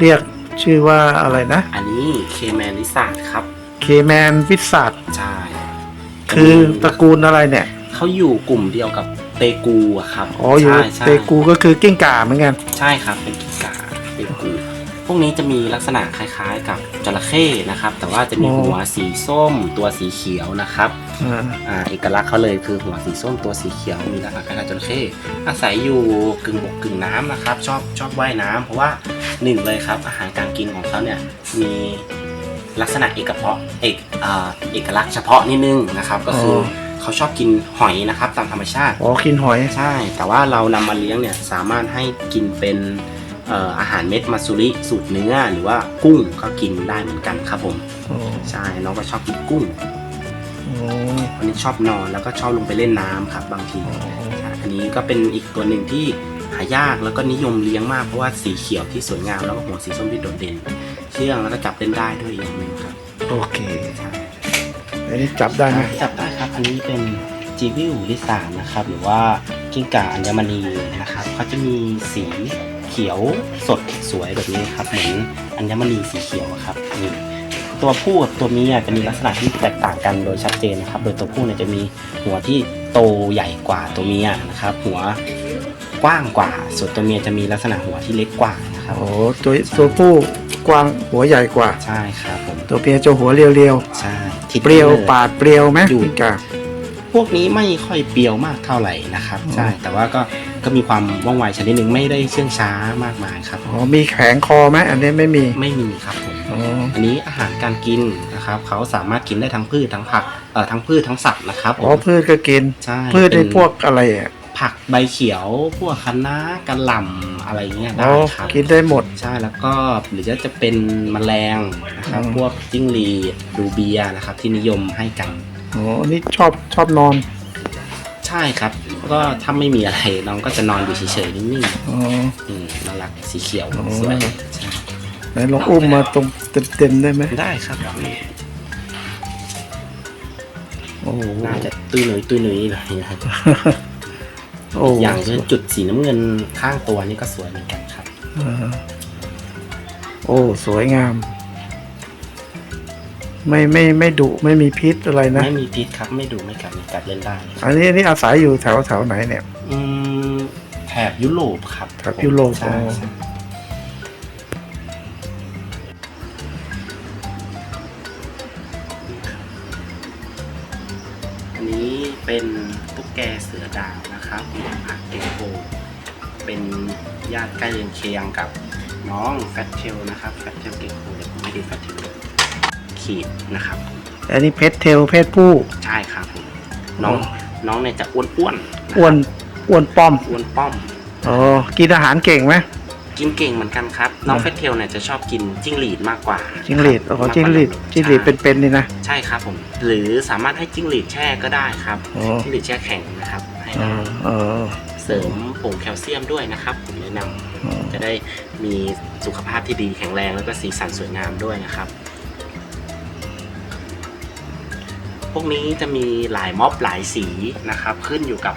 เรียกชื่อว่าอะไรนะอันนี้เคแมนลิซาร์ดครับ เคแมนวิสัตใช่คือตระกูลอะไรเนี่ย เขาอยู่กลุ่มเดียวกับเตกูอะครับอ๋ออยู่ใช่ใช่เตกูก็คือกิ้งก่าเหมือนกัน ใช่ครับ เป็นกีกาเตกูพ วกนี้จะมีลักษณะคล้ายๆ กับจระเข้นะครับ แต่ว่าจะมีอ๋อ หัวสีส้มตัวสีเขียวนะครับ อ่า อ่าเอกลักษณ์เขาเลยคือหัวสีส้มตัวสีเขียวมีลักษณะคล้ายๆจระเข้อาศัยอยู่กึ่งบกกึ่งน้ำนะครับ ชอบชอบว่ายน้ำเพราะว่าหนึ่งเลยครับ อาหารการกินของเขาเนี่ยมีลักษณะเอกเพาะเอกอ่าเอกลักษณ์เฉพาะนิดนึงนะครับ ก็คืออเขาชอบกินหอยนะครับตามธรรมชาติ อ๋อกินหอย ใช่ แต่ว่าเรานำมาเลี้ยงเนี่ยสามารถให้กินเป็นเอ่ออาหารเม็ดมัตสุริสูตรเนื้อหรือว่ากุ้งก็กินได้เหมือนกันครับผมอ๋อใช่น้องก็ชอบกินกุ้งอ๋อวันนี้ชอบนอนแล้วก็ชอบลงไปเล่นน้ำครับ บางทีอ๋อใช่อันนี้ก็เป็นอีกตัวหนึ่งที่หายากแล้วก็นิยมเลี้ยงมากเพราะว่าสีเขียวที่สวยงามแล้วก็หัวสีส้มที่โดดเด่น เชื่องแล้วก็จับเล่นได้ด้วยอย่างหนึ่งครับ โอเคใช่อันนี้จับได้ไหมจับได้ครับ อันนี้เป็นจีวิวลิสานนะครับ หรือว่ากิ้งก่าอัญมณีนะครับเขาจะมีสี เขียวสดสวยแบบนี้ครับเหมือนอัญมณีสีเขียวอะครับนี่ตัวผู้กับตัวเมียจะมีลักษณะที่แตกต่างกันโดยชัดเจนนะครับ โดยตัวผู้เนี่ยจะมีหัวที่โตใหญ่กว่าตัวเมียนะครับ หัวกว้างกว่า ส่วนตัวเมียจะมีลักษณะหัวที่เล็กกว่านะครับ โอ้ตัวตัวผู้กวางหัวใหญ่กว่า ใช่ครับผมตัวเมียจะหัวเรียวใช่ๆเปรี้ยวปาดเปรี้ยวไหมอยู่กิ้งก่าพวกนี้ไม่ค่อยเปรียวมากเท่าไหร่นะครับอ๋อใช่แต่ว่าก็ ก็มีความว่องไวชนิดหนึ่งไม่ได้เชื่องช้ามากมายครับ อ๋อมีแข็งคอไหมอันนี้ไม่มี ไม่มีครับผมอ๋อ อันนี้อาหารการกินนะครับเขาสามารถกินได้ทั้งพืชทั้งผักเอ่อทั้งพืชทั้งสัตว์นะครับผมอ๋อพืชก็กิน ใช่พืชในเป็นพวกอะไรอะผักใบเขียว พวกคะน้ากระหล่ำอะไรเงี้ยอ๋ได้อครับ กินได้หมด ใช่แล้วก็หรือจะจะเป็นแมลงนะครับอืม พวกจิ้งหรีดดูเบียนะครับที่นิยมให้กัน อ๋อนี่ชอบชอบนอน ใช่ครับก็ถ้าไม่มีอะไรน้องก็จะนอนอยู่เฉยๆนิ่งอ๋อๆอืมน่ารักสีเขียวอ๋อสวยใช่ไหนลองอุ้มมาตรงเต็มๆได้ไหมได้ครับ โอ้โหน่าจะตุ้ยหนุยตุ้ยหนุยหน่อยนะครับโอ้อีกอย่างคือจุดสีน้ำเงินข้างตัวนี่ก็สวยเหมือนกันครับ อ่าโอ้สวยงาม ไม่ไม่ไม่ดุไม่มีพิษอะไรนะ ไม่มีพิษครับ ไม่ดูไม่กัดไม่กัดเล่นได้ อันนี้อันนี้อาศัยอยู่แถวแถวไหนเนี่ย อืมแถบยุโรปครับแถบยุโรปใช่อ๋อใช่อันนี้เป็นตุ๊กแกเสือดาวนะครับผักเกโกเป็นญาติใกล้เรือนเคียงกับน้องแฟตเทลนะครับแฟตเทลเกโกเดี๋ยวผมไม่ดูแฟตเทล ขีดนะครับ อันนี้เพชรเทลเพศผู้ ใช่ครับผมน้องน้องเนี่ยจะอ้วนอ้วนๆะครับอ้วนอ้วนป้อมอ้วนป้อมอ๋อกินอาหารเก่งไหม กินเก่งเหมือนกันครับ น้องอ่าเฟสเทลเนี่ยจะชอบกินจิ้งหรีดมากกว่าจิ้งหรีดอ๋อมากกว่าจิ้งหรีดนมจิ้งหรีดเป็นๆนี่นะ ใช่ครับผม หรือสามารถให้จิ้งหรีดแช่ก็ได้ครับอ๋อจิ้งหรีดแช่แข็งนะครับให้อ๋อได้อ๋อเสริมผงแคลเซียมด้วยนะครับผมแนะนำอ๋อจะได้มีสุขภาพที่ดีแข็งแรงแล้วก็สีสันสวยงามด้วยนะครับ พวกนี้จะมีหลายม็อบหลายสีนะครับ ขึ้นอยู่กับ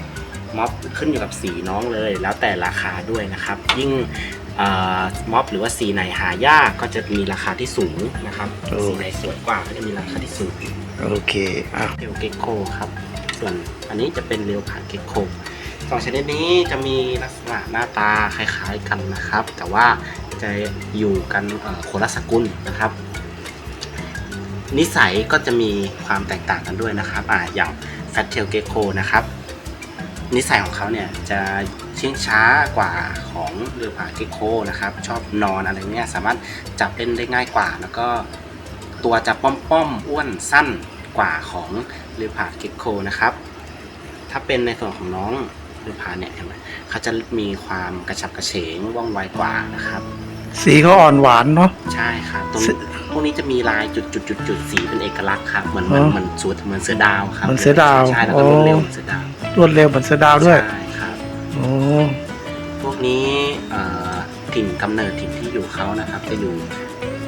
ม็อบขึ้นอยู่กับสีน้องเลย แล้วแต่ราคาด้วยนะครับ ยิ่งเอ่อม็อบหรือว่าสีไหนหายากก็จะมีราคาที่สูงนะครับสีไหนสวยกว่าก็จะมีราคาที่สูงโอเคอะเรียวเกโคครับ ส่วนอันนี้จะเป็นเรียวผ่านเกโคสองชนิดนี้จะมีลักษณะหน้าตาคล้ายๆกันนะครับ แต่ว่าจะอยู่กันเอ่อคนละสกุลนะครับ นิสัยก็จะมีความแตกต่างกันด้วยนะครับอ่าอย่างแฟตเทลเกโคนะครับนิสัยของเขาเนี่ยจะเชื่องช้ากว่าของเรือผาเกโคนะครับ ชอบนอนอะไรเงี้ยสามารถจับเล่นได้ง่ายกว่า แล้วก็ตัวจะป้อมๆอ้วนสั้นกว่าของเรือผาเกโคนะครับถ้าเป็นในส่วนของน้องเรือผาเนี่ยเห็นไหมเขาจะมีความกระฉับกระเฉงว่องไวกว่านะครับ สีเขาอ่อนหวานเนาะใช่ครับตรงสี พวกนี้จะมีลายจุดจุดจุดจุดสีเป็นเอกลักษณ์ครับเหมือนเหมือนอ๋อเหมือนสูตรเหมือนเสือดาวครับเหมือนเสือดาวใช่แล้วก็รวดเร็วเหมือนเสือดาวรวดเร็วเหมือนเสือดาวด้วยใช่ครับ โอ้พวกนี้เอ่อถิ่นกำเนิดถิ่นที่อยู่เขานะครับ จะอยู่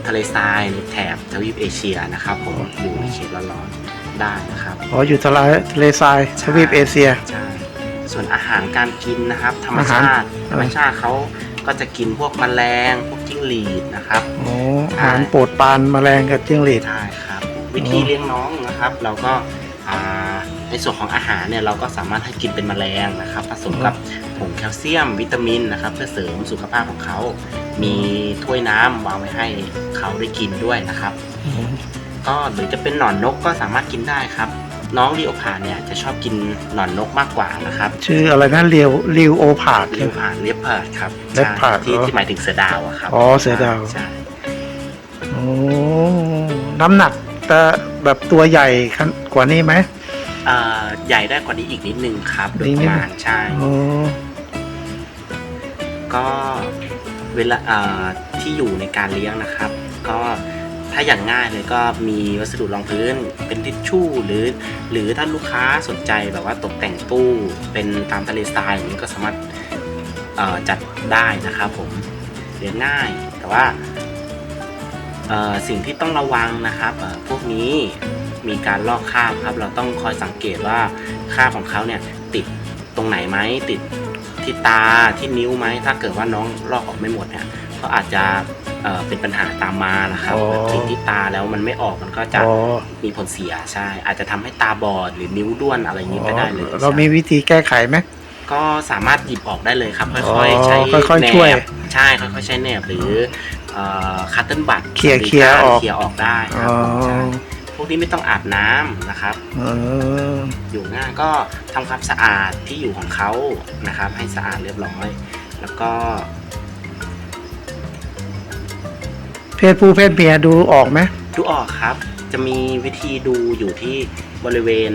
ทะเลทรายในแถบทวีปเอเชียนะครับผมอยู่ในเขตร้อนๆได้นะครับ อ๋ออยู่ทะเลทะเลทรายทวีปเอเชีย ใช่ส่วนอาหารการกินนะครับ ธรรมอาหารชาติธรรมชาติเขา ก็จะกินพวกแมลงพวกจิ้งหรีดนะครับโอ้อาหารโปรดปรานแมลงกับจิ้งหรีด ใช่ครับ วิธีเลี้ยงน้องนะครับ เราก็อ่าในส่วนของอาหารเนี่ยเราก็สามารถให้กินเป็นแมลงนะครับ ผสมกับผงแคลเซียมวิตามินนะครับ เพื่อเสริมสุขภาพของเขา มีถ้วยน้ำวางไว้ให้เขาได้กินด้วยนะครับ ก็หรือจะเป็นหนอนนกก็สามารถกินได้ครับ น้องลีโอพาร์ดเนี่ยจะชอบกินหนอนนกมากกว่านะครับชื่ออะไรนะเรียวริวโอพาร์ดลีโอพาร์ดเลียบพาร์ดครับ leopard ใช่ที่เหรอที่หมายถึงเสือดาวอะครับอ๋อเสือดาว ใช่โอ้น้ำหนักแต่แบบตัวใหญ่ขนกว่านี้ไหม เอ่อใหญ่ได้กว่านี้อีกนิดนึงครับ โดยนิดปนึงระมาณใช่โอ้ก็เวลาเอ่อที่อยู่ในการเลี้ยงนะครับ ก็ ถ้าอย่างง่ายเลยก็มีวัสดุรองพื้นเป็นทิชชู่หรือ หรือถ้าลูกค้าสนใจแบบว่าตกแต่งตู้เป็นตามทะเลทรายอย่างนี้ก็สามารถจัดได้นะครับผมเลี้ยงง่ายแต่ว่าสิ่งที่ต้องระวังนะครับพวกนี้มีการลอกคราบครับ เราต้องคอยสังเกตว่าคราบของเขาเนี่ยติดตรงไหนไหมติดที่ตาที่นิ้วไหมถ้าเกิดว่าน้องลอกออกไม่หมดเนี่ยก็อาจจะ เอ่อเป็นปัญหาตามมานะครับแบบติดที่ตาแล้วมันไม่ออกมันก็จะอ๋อมีผลเสียใช่ อาจจะทำให้ตาบอดหรือนิ้วด้วนอะไรอย่างนี้ไปได้เลยเรามีใช่วิธีแก้ไขไหม ก็สามารถหยิบออกได้เลยครับอ๋ค่ออยๆ ใช้ค่อยๆแหนช่วยบใช่ค่อยๆใช้แหนบหรือคัตเติลบัตเคลียร์เคลียร์ออก เคลียร์ออกได้คอ๋รับอใช่พวกนี้ไม่ต้องอาบน้ำนะครับ เอออยู่ง่ายก็ทำความสะอาดที่อยู่ของเขานะครับ ให้สะอาดเรียบร้อย แล้วก็ ศผู้เพศเมียดูออกไหมดูออกครับ จะมีวิธีดูอยู่ที่บริเวณ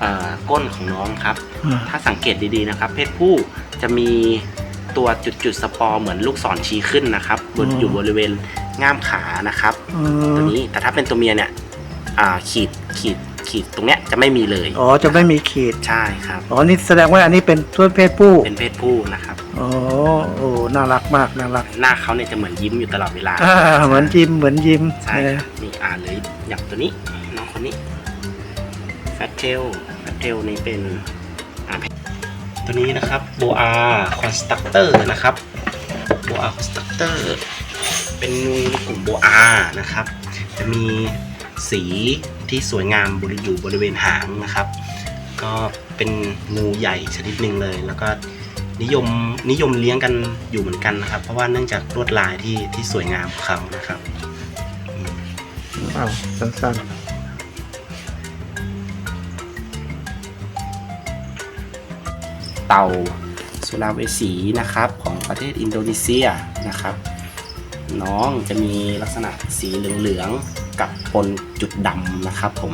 เอ่อก้นของน้องครับ อ่าถ้าสังเกตดีๆนะครับ เพศผู้จะมีตัวจุดๆสปอร์เหมือนลูกศรชี้ขึ้นนะครับบนอยู่บริเวณง่ามขานะครับ เอตัวอนี้แต่ถ้าเป็นตัวเมียเนี่ยอ่าขีดขีด ขีดตรงเนี้ยจะไม่มีเลยอ๋อจะไม่มีขีดใช่ครับอ๋อนี่แสดงว่าอันนี้เป็นตัวเพศผู้เป็นเพศผู้นะครับอ๋อโอ้น่ารักมากน่ารักหน้าเขาเนี่ยจะเหมือนยิ้มอยู่ตลอดเวลาอ่าเหมือนยิ้มเหมือนยิ้มใช่เอคอรับนี่อ่านเลยอย่างตัวนี้น้องคนนี้แฟตเทลแฟตเทลนี่เป็นอ่าตัวนี้นะครับโบอาคอนสตั c เตอร์นะครับโบอาคอนสตั c เตอร์เป็นงูในกลุ่มโบอานะครับจะมี สีที่สวยงามบริอยู่บริเวณหางนะครับ ก็เป็นงูใหญ่ชนิดหนึ่งเลย แล้วก็นิยมนิยมเลี้ยงกันอยู่เหมือนกันนะครับ เพราะว่าเนื่องจากลวดลายที่ที่สวยงามของเขานะครับอ้าวสั้นเต่าสุราเวสีนะครับของประเทศอินโดนีเซียนะครับ น้องจะมีลักษณะสีเหลืองๆ กับปนจุดดำนะครับผม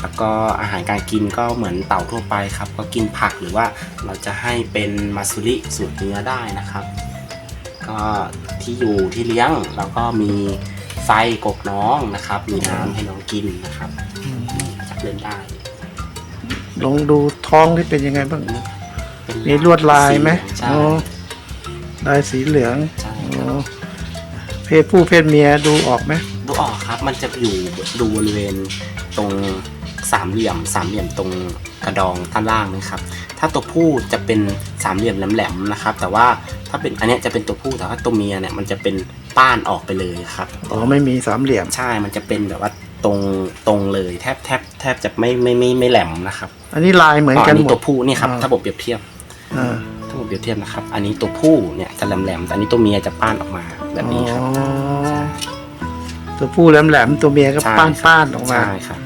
แล้วก็อาหารการกินก็เหมือนเต่าทั่วไปครับ ก็กินผักหรือว่าเราจะให้เป็นมาซุริสูตรเนื้อได้นะครับ ก็ที่อยู่ที่เลี้ยงเราก็มีไฟกบน้องนะครับ มีน้ำให้น้องกินนะครับจับเล่นได้ๆลองดูท้องที่เป็นยังไงบ้างเป็นมีลวดลายไหมใช่อ๋อลายสีเหลืองใช่อ๋อเพ ศผู้เพศเมียดูออกไหมดูออกครับ มันจะอยู่ดูบริเวณตรงสามเหลี่ยม สามเหลี่ยมตรงกระดองท่านล่างนะครับ ถ้าตัวผู้จะเป็นสามเหลี่ยมแหลมๆนะครับ แต่ว่าถ้าเป็นอันเนี้ยจะเป็นตัวผู้แต่ว่าตัวเมียเนี่ยมันจะเป็นป้านออกไปเลยครับอ๋อไม่มีสามเหลี่ยมใช่มันจะเป็นแบบว่าตรงตรงเลยแทบแทบแทบจะไม่ไม่ไม่ไม่แหลมนะครับ อันนี้ลายเหมือนกันนี้หมตัดวผู้นี่ครับอ่าถ้าผมเปรียบเทียบ อ่าถ้าผมเปรียบเทียบนะครับ อันนี้ตัวผู้เนี่ยจะแหลมๆแต่อันนี้ตัวเมียจะป้านออกมาแบบนี้ครับ อ๋อตัวผู้แหลมๆตัวเมียก็ใช่ป้านป้านๆออกมาใช่ครับ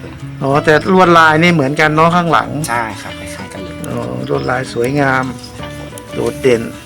อ๋อแต่ลวดลายนี่เหมือนกันเนาะข้างหลังใช่ครับคล้ายๆกันเลยอ๋อลวดลายสวยงาม ครับผมโดดเด่นใ